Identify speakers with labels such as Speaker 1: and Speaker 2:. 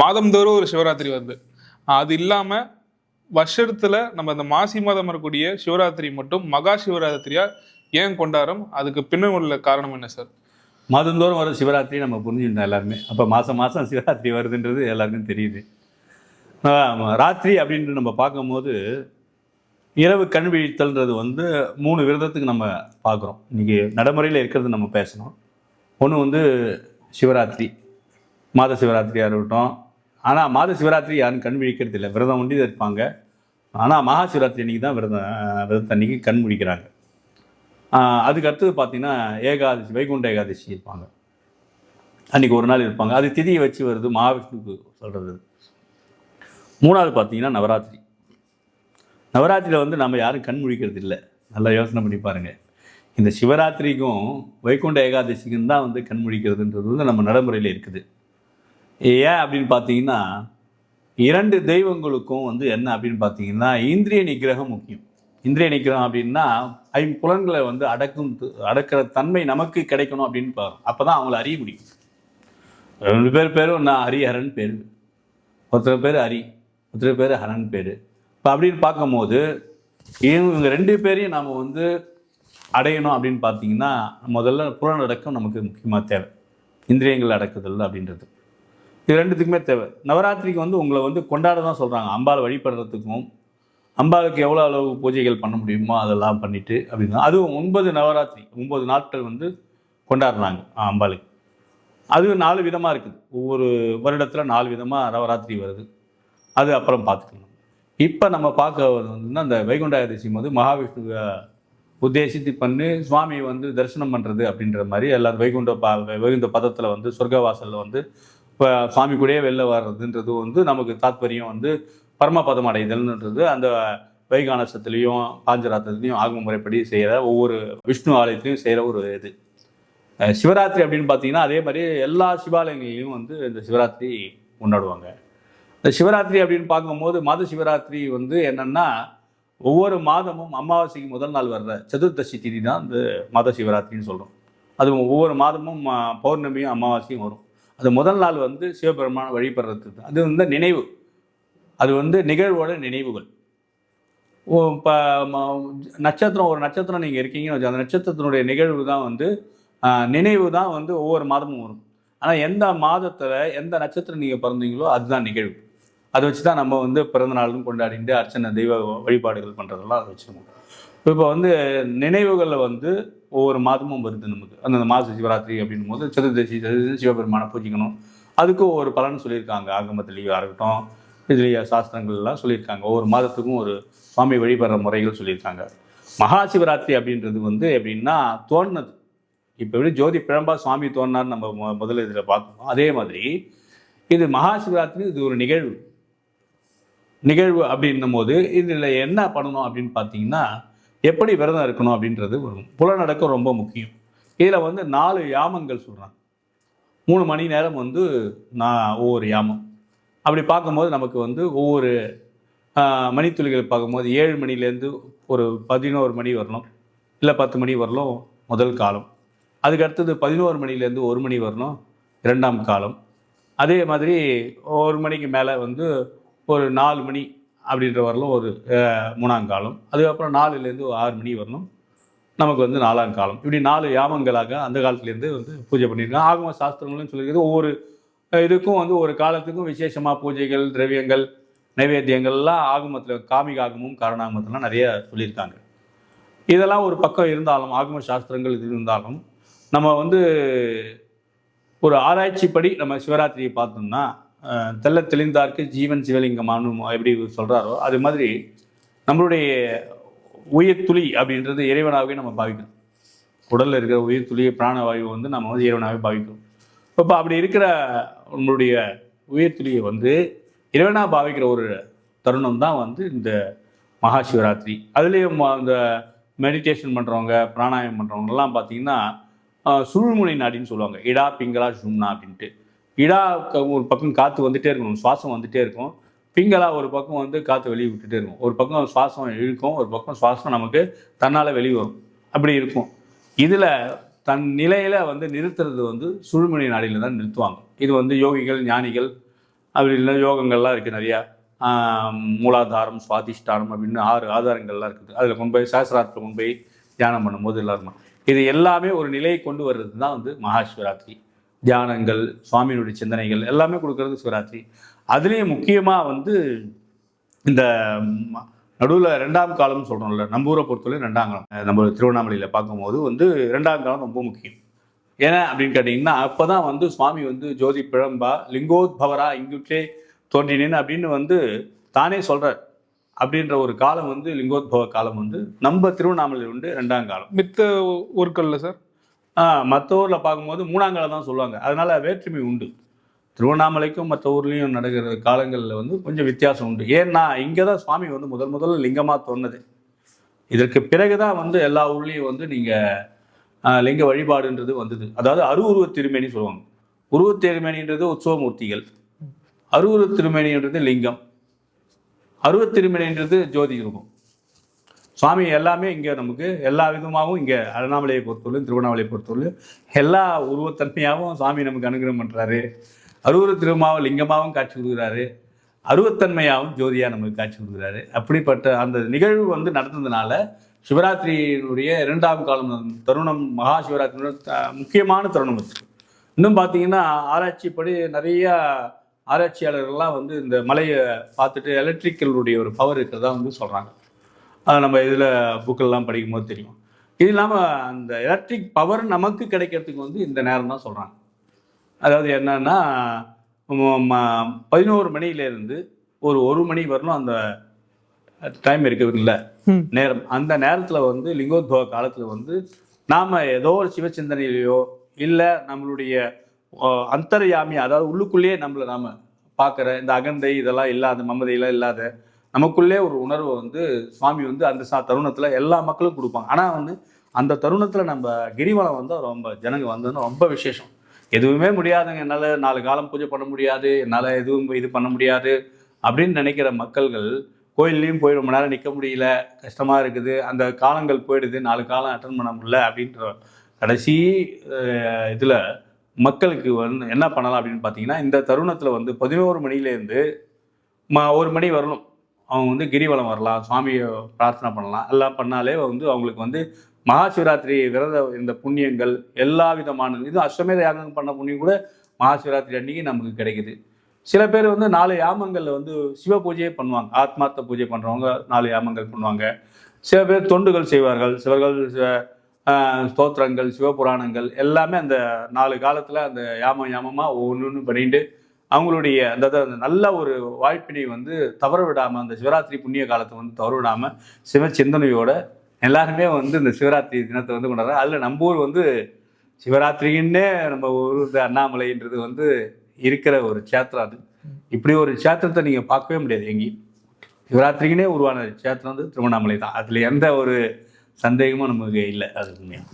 Speaker 1: மாதந்தோறும் ஒரு சிவராத்திரி வருது. அது இல்லாம வருஷத்துல நம்ம இந்த மாசி மாதம் வரக்கூடிய சிவராத்திரி மட்டும் மகா சிவராத்திரியா ஏன் கொண்டாடும் அதுக்கு பின்ன உள்ள காரணம் என்ன சார்?
Speaker 2: மாதந்தோறும் வர சிவராத்திரி நம்ம புரிஞ்சுருந்தோம் எல்லாருமே. அப்போ மாதம் மாதம் சிவராத்திரி வருதுன்றது எல்லாருக்கும் தெரியுது. ராத்திரி அப்படின்ட்டு நம்ம பார்க்கும்போது இரவு கண் விழித்தல்ன்றது வந்து மூணு விரதத்துக்கு நம்ம பார்க்குறோம். இன்றைக்கி நடைமுறையில் இருக்கிறது நம்ம பேசணும். ஒன்று வந்து சிவராத்திரி. மாத சிவராத்திரியாக இருக்கட்டும் ஆனால் மாத சிவராத்திரி யாரும் கண் விழிக்கிறது இல்லை. விரதம் ஒண்டி தான் இருப்பாங்க. ஆனால் மகா சிவராத்திரி அன்றைக்கி தான் விரதம் விரதம் அன்றைக்கி கண் முடிக்கிறாங்க அதுக்கடுத்தது அதுக்கு அடுத்தது பார்த்தீங்கன்னா ஏகாதசி வைகுண்ட ஏகாதசி இருப்பாங்க. அன்றைக்கி ஒரு நாள் இருப்பாங்க. அது திதியை வச்சு வருது மகாவிஷ்ணுக்கு சொல்கிறது மூணாவது பார்த்தீங்கன்னா நவராத்திரி. நவராத்திரியில் வந்து நம்ம யாரும் கண் முழிக்கிறது இல்லை. நல்லா யோசனை பண்ணி பாருங்கள் இந்த சிவராத்திரிக்கும் வைகுண்ட ஏகாதசிக்கும் தான் வந்து கண் முழிக்கிறதுன்றது வந்து நம்ம நடைமுறையில் இருக்குது. ஏன் அப்படின்னு பார்த்தீங்கன்னா இரண்டு தெய்வங்களுக்கும் வந்து என்ன அப்படின்னு பார்த்தீங்கன்னா இந்திரிய நிகிரகம் முக்கியம். இந்திரிய நிகிரகம் அப்படின்னா ஐம்புலன்களை வந்து அடக்கும் அடக்கிற தன்மை நமக்கு கிடைக்கணும் அப்படின்னு பாருங்க அப்போ தான் அவங்கள அறிய முடியும். ரெண்டு பேர் பேரும் நான் ஹரிஹரன் பேர். ஒருத்தர் பேர் ஹரி ஒருத்தர் பேர் ஹரன் பேர். இப்போ அப்படின்னு பார்க்கும்போது இவங்க ரெண்டு பேரையும் நாம் வந்து அடையணும் அப்படின்னு பார்த்தீங்கன்னா முதல்ல புலனடக்கம் நமக்கு முக்கியமாக தேவை. இந்திரியங்கள் அடக்குதல் அப்படின்றது. இது ரெண்டுத்துக்குமே தேவை. நவராத்திரிக்கு வந்து உங்களை வந்து கொண்டாட தான் சொல்கிறாங்க அம்பாள் வழிபடுறதுக்கும் அம்பாளுக்கு எவ்வளோ அளவு பூஜைகள் பண்ண முடியுமோ அதெல்லாம் பண்ணிவிட்டு அப்படின்னா அதுவும் ஒன்பது நவராத்திரி ஒன்பது நாட்கள் வந்து கொண்டாடுறாங்க அம்பாளுக்கு. அது நாலு விதமாக இருக்குது. ஒவ்வொரு வருடத்தில் நாலு விதமாக நவராத்திரி வருது. அது அப்புறம் பார்த்துக்கணும் இப்போ நம்ம பார்க்க வந்து அந்த வைகுண்ட ஏகாதசி வந்து மகாவிஷ்ணுவை உத்தேசித்து பண்ணி சுவாமியை வந்து தரிசனம் பண்ணுறது அப்படின்ற மாதிரி எல்லாரும் வைகுண்ட பா வைகுண்ட பதத்தில் வந்து சொர்க்கவாசலில் வந்து இப்போ சாமி கூடயே வெளில வர்றதுன்றது வந்து நமக்கு தாத்பரியம் வந்து பரமபதம் அடைதல்ன்றது அந்த வைகானசத்துலேயும் பாஞ்சராத்திரத்துலையும் ஆகும் முறைப்படி செய்கிற ஒவ்வொரு விஷ்ணு ஆலயத்திலையும் செய்கிற ஒரு இது. சிவராத்திரி அப்படின்னு பார்த்தீங்கன்னா அதே மாதிரி எல்லா சிவாலயங்களையும் வந்து இந்த சிவராத்திரி கொண்டாடுவாங்க. இந்த சிவராத்திரி அப்படின்னு பார்க்கும்போது மாத சிவராத்திரி வந்து என்னென்னா ஒவ்வொரு மாதமும் அமாவாசைக்கு முதல் நாள் வர்ற சதுர்தசி திதி தான் இந்த மாத சிவராத்திரின்னு சொல்கிறோம் அது ஒவ்வொரு மாதமும் பௌர்ணமியும் அமாவாசையும் வரும். அது முதல் நாள் வந்து சிவபெருமான வழிபடுறது அது வந்து நினைவு. அது வந்து நிகழ்வோட நினைவுகள். ஓ இப்போ நட்சத்திரம் ஒரு நட்சத்திரம் நீங்கள் இருக்கீங்கன்னு வச்சு அந்த நட்சத்திரத்தினுடைய நிகழ்வு தான் வந்து நினைவு தான் வந்து ஒவ்வொரு மாதமும் வரும். ஆனால் எந்த மாதத்தில் எந்த நட்சத்திரம் நீங்கள் பிறந்தீங்களோ அதுதான் நிகழ்வு. அதை வச்சு தான் நம்ம வந்து பிறந்த நாளும் கொண்டாடிட்டு அர்ச்சனை தெய்வ வழிபாடுகள் பண்ணுறதெல்லாம் அதை வச்சுருக்கோம். இப்போ வந்து நினைவுகளில் வந்து ஒவ்வொரு மாதமும் வருது நமக்கு. அந்த மாத சிவராத்திரி அப்படின்னும் போது சதுர்தசி சதுர்தசி சிவபெருமானை பூஜிக்கணும். அதுக்கு ஒவ்வொரு பலன் சொல்லியிருக்காங்க. ஆகமத்திலேயே இருக்கட்டும் இதுலேயே சாஸ்திரங்கள்லாம் சொல்லியிருக்காங்க. ஒவ்வொரு மாதத்துக்கும் ஒரு சுவாமி வழிபடுற முறைகள் சொல்லியிருக்காங்க. மகா சிவராத்திரி அப்படின்றது வந்து எப்படின்னா தோணுனது இப்போ எப்படி ஜோதி பிழம்பா சுவாமி தோணினார் நம்ம முதல்ல இதில் பார்த்தோம் அதே மாதிரி இது மகா சிவராத்திரி இது ஒரு நிகழ்வு. நிகழ்வு அப்படின்னும் போது இதில் என்ன பண்ணணும் அப்படின்னு பார்த்தீங்கன்னா எப்படி விரதம் இருக்கணும் அப்படின்றது ஒரு புலநடக்கம் ரொம்ப முக்கியம். இதில் வந்து நாலு யாமங்கள் சொல்கிறாங்க மூணு மணி நேரம் வந்து நான் ஒவ்வொரு யாமம். அப்படி பார்க்கும்போது நமக்கு வந்து ஒவ்வொரு மணித்துளிகள் பார்க்கும்போது ஏழு மணிலேருந்து ஒரு பதினோரு மணி வரணும். இல்லை பத்து மணி வரலும் முதல் காலம். அதுக்கு அடுத்தது பதினோரு மணிலேருந்து ஒரு மணி வரணும் இரண்டாம் காலம். அதே மாதிரி ஒரு மணிக்கு மேலே வந்து ஒரு நாலு மணி அப்படின்ற வரலும் ஒரு மூணாம் காலம். அதுக்கப்புறம் நாலுலேருந்து ஒரு ஆறு மணி வரணும் நமக்கு வந்து நாலாம் காலம். இப்படி நாலு யாமங்களாக அந்த காலத்துலேருந்து வந்து பூஜை பண்ணியிருக்காங்க. ஆகம சாஸ்திரங்களும் சொல்லியிருக்கிறது ஒவ்வொரு இதுக்கும் வந்து ஒரு காலத்துக்கும் விசேஷமாக பூஜைகள் திரவியங்கள் நைவேத்தியங்கள்லாம் ஆகமத்தில் காமிக ஆகமும் காரணாகமத்திலாம் நிறைய சொல்லியிருக்காங்க. இதெல்லாம் ஒரு பக்கம் இருந்தாலும் ஆகம சாஸ்திரங்கள் இது இருந்தாலும் நம்ம வந்து ஒரு ஆராய்ச்சிப்படி நம்ம சிவராத்திரியை பார்த்தோம்னா தெல்ல தெள்ள தெளிந்தார்க்கு ஜீவன் சிவலிங்கமானு எப்படி சொல்கிறாரோ அது மாதிரி நம்மளுடைய உயிர் துளி அப்படின்றது இறைவனாகவே நம்ம பாவிக்கணும் உடலில் இருக்கிற உயிர் துளி பிராணவாயு வந்து நம்ம வந்து இறைவனாகவே பாவிக்கணும் இப்போ அப்படி இருக்கிற நம்மளுடைய உயிர் துளியை வந்து இறைவனாக பாவிக்கிற ஒரு தருணம் தான் வந்து இந்த மகா சிவராத்திரி அதுலேயும் அந்த மெடிடேஷன் பண்ணுறவங்க பிராணாயம் பண்ணுறவங்கலாம் பார்த்தீங்கன்னா ஆஹ், சுழுமுனை நாடின்னு சொல்லுவாங்க. இடா பிங்களா சும்னா அப்படின்ட்டு. இடா க- ஒரு பக்கம் காற்று வந்துட்டே இருக்கணும் சுவாசம் வந்துட்டே இருக்கும். பிங்களாக ஒரு பக்கம் வந்து காற்று வெளியே விட்டுட்டே இருக்கும். ஒரு பக்கம் சுவாசம் இழுக்கும் ஒரு பக்கம் சுவாசம் நமக்கு தன்னால் வெளியே வரும். அப்படி இருக்கும். இதில் தன் நிலையில் வந்து நிறுத்துறது வந்து சுழுமணி நாடியில் தான் நிறுத்துவாங்க. இது வந்து யோகிகள் ஞானிகள் அப்படி இல்லை யோகங்கள்லாம் இருக்குது நிறையா. மூலாதாரம் சுவாதிஷ்டானம் அப்படின்னு ஆறு ஆதாரங்கள்லாம் இருக்குது. அதில் கொண்டு போய் சாஸ்திராத்தில் கொண்டு போய் தியானம் பண்ணும்போது எல்லாரும். இது எல்லாமே ஒரு நிலையை கொண்டு வர்றது தான் வந்து மகாசிவராத்திரி. தியானங்கள் சுவாமியினுடைய சிந்தனைகள் எல்லாமே கொடுக்கறது சிவராத்திரி. அதுலேயும் முக்கியமாக வந்து இந்த நடுவில் ரெண்டாம் காலம்னு சொல்கிறோம்ல நம்ம ஊரை பொறுத்தவரை ரெண்டாம் காலம். நம்ம திருவண்ணாமலையில் பார்க்கும்போது வந்து ரெண்டாம் காலம் ரொம்ப முக்கியம். ஏன்னா அப்படின்னு கேட்டிங்கன்னா அப்போ தான் வந்து சுவாமி வந்து ஜோதி பிழம்பா லிங்கோத்பவரா இங்குட்டே தோன்றினேன் அப்படின்னு வந்து தானே சொல்கிறார் அப்படின்ற ஒரு காலம் வந்து லிங்கோத்பவ காலம் வந்து நம்ம திருவண்ணாமலையில் உண்டு ரெண்டாம் காலம்.
Speaker 1: மித்த ஊர்களில் சார்?
Speaker 2: மற்ற ஊரில் பார்க்கும்போது மூணாங்கலை தான் சொல்லுவாங்க. அதனால் வேற்றுமை உண்டு. திருவண்ணாமலைக்கும் மற்ற ஊர்லேயும் நடக்கிற காலங்களில் வந்து கொஞ்சம் வித்தியாசம் உண்டு. ஏன்னா இங்கே தான் சுவாமி வந்து முதல் முதல்ல லிங்கமாக தோணுது. இதற்கு பிறகு தான் வந்து எல்லா ஊர்லேயும் வந்து நீங்கள் லிங்க வழிபாடுன்றது வந்தது. அதாவது அருவுருவ திருமேனி சொல்லுவாங்க. உருவ திருமேனின்றது உற்சவமூர்த்திகள். அருவுருவ திருமேனின்றது லிங்கம். அருவ திருமேனின்றது ஜோதி இருக்கும். சுவாமி எல்லாமே இங்கே நமக்கு எல்லா விதமாகவும் இங்கே அண்ணாமலையை பொறுத்தவரையும் திருவண்ணாமலையை பொறுத்தவரையும் எல்லா உருவத்தன்மையாகவும் சுவாமி நமக்கு அனுகிரகம் பண்ணுறாரு அறுவரு திருமாவும் லிங்கமாகவும் காட்சி கொடுக்குறாரு. அருவத்தன்மையாகவும் ஜோதியாக நமக்கு காட்சி கொடுக்குறாரு. அப்படிப்பட்ட அந்த நிகழ்வு வந்து நடந்ததுனால சிவராத்திரியினுடைய இரண்டாம் காலம் தருணம் மகா சிவராத்திரியோட முக்கியமான தருணம் அது. இன்னும் பார்த்தீங்கன்னா ஆராய்ச்சிப்படி நிறையா ஆராய்ச்சியாளர்கள்லாம் வந்து இந்த மலையை பார்த்துட்டு எலக்ட்ரிக்கலுடைய ஒரு பவர் இருக்கிறதா வந்து சொல்கிறாங்க அது நம்ம இதில் புக்கெல்லாம் படிக்கும்போது தெரியும். இது இல்லாமல் அந்த எலக்ட்ரிக் பவர் நமக்கு கிடைக்கிறதுக்கு வந்து இந்த நேரம் தான் சொல்கிறாங்க அதாவது என்னன்னா பதினோரு மணியிலேருந்து ஒரு ஒரு மணி வரலும் அந்த டைம் இருக்குதுல்ல. நேரம். அந்த நேரத்தில் வந்து லிங்கோத்பவ காலத்தில் வந்து நாம் ஏதோ ஒரு சிவச்சிந்தனையிலையோ இல்லை நம்மளுடைய அந்தர்யாமி அதாவது உள்ளுக்குள்ளேயே நம்மளை நாம் பார்க்குற இந்த அகந்தை இதெல்லாம் இல்லாத மமதையெல்லாம் இல்லாத நமக்குள்ளே ஒரு உணர்வை வந்து சுவாமி வந்து அந்த சா தருணத்தில் எல்லா மக்களும் கொடுப்பாங்க. ஆனால் வந்து அந்த தருணத்தில் நம்ம கிரிவலம் வந்து ரொம்ப ஜனங்க வந்ததுன்னு ரொம்ப விசேஷம். எதுவுமே முடியாதுங்க. என்னால் நாலு காலம் பூஜை பண்ண முடியாது. என்னால் எதுவும் இது பண்ண முடியாது அப்படின்னு நினைக்கிற மக்கள்கள் கோயில்லையும் போய் ரொம்ப நேரம் நிற்க முடியல. கஷ்டமாக இருக்குது. அந்த காலங்கள் போயிடுது. நாலு காலம் அட்டன் பண்ண முடியல அப்படின்ற கடைசி இதில் மக்களுக்கு வந்து என்ன பண்ணலாம் அப்படின்னு பார்த்தீங்கன்னா இந்த தருணத்தில் வந்து பதினோரு மணிலேருந்து ம ஒரு மணி வரணும். அவங்க வந்து கிரிவலம் வரலாம் சுவாமியை பிரார்த்தனை பண்ணலாம். எல்லாம் பண்ணாலே வந்து அவங்களுக்கு வந்து மகா சிவராத்திரி விரத இந்த புண்ணியங்கள் எல்லா விதமான இது அஸ்வமேத யாகம் பண்ண புண்ணியம் கூட மகா சிவராத்திரி அன்னைக்கு நமக்கு கிடைக்குது. சில பேர் வந்து நாலு யாமங்களில் வந்து சிவ பூஜையே பண்ணுவாங்க. ஆத்மார்த்த பூஜை பண்ணுறவங்க நாலு யாமங்கள் பண்ணுவாங்க. சில பேர் தொண்டுகள் செய்வார்கள். சிவர்கள் ஸ்தோத்திரங்கள் சிவபுராணங்கள் எல்லாமே அந்த நாலு காலத்தில் அந்த யாம ஒன்று ஒன்று பண்ணிட்டு அவங்களுடைய அந்த நல்ல ஒரு வாய்ப்பினை வந்து தவற விடாமல் அந்த சிவராத்திரி புண்ணிய காலத்தை வந்து தவற விடாமல் சிவ சிந்தனையோட எல்லாருமே வந்து இந்த சிவராத்திரி தினத்தை வந்து கொண்டாடுறாங்க. அதில் நம்ம ஊர் வந்து சிவராத்திரின்னே நம்ம ஊர் இந்த அண்ணாமலைன்றது வந்து இருக்கிற ஒரு சேத்திரம் அது. இப்படி ஒரு சேத்திரத்தை நீங்கள் பார்க்கவே முடியாது எங்கேயும். சிவராத்திரிக்குனே உருவான சேத்திரம் வந்து திருவண்ணாமலை தான். அதில் எந்த ஒரு சந்தேகமும் நமக்கு இல்லை அது உண்மையாக